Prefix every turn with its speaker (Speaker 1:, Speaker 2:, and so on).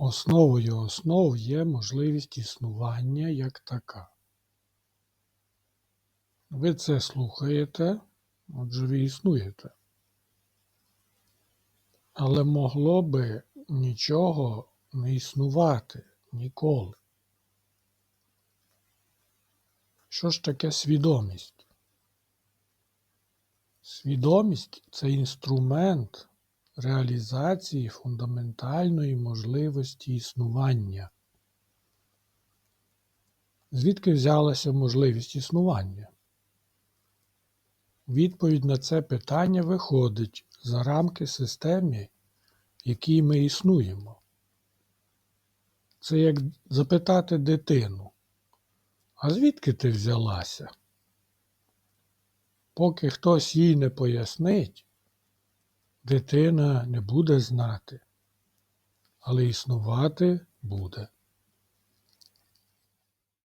Speaker 1: Основою основ є можливість існування як така. Ви це слухаєте, отже ви існуєте. Але могло би нічого не існувати ніколи. Що ж таке свідомість? Свідомість це інструмент реалізації фундаментальної можливості існування. Звідки взялася можливість існування? Відповідь на це питання виходить за рамки системи, в якій ми існуємо. Це як запитати дитину, а звідки ти взялася? Поки хтось їй не пояснить, дитина не буде знати, але існувати буде.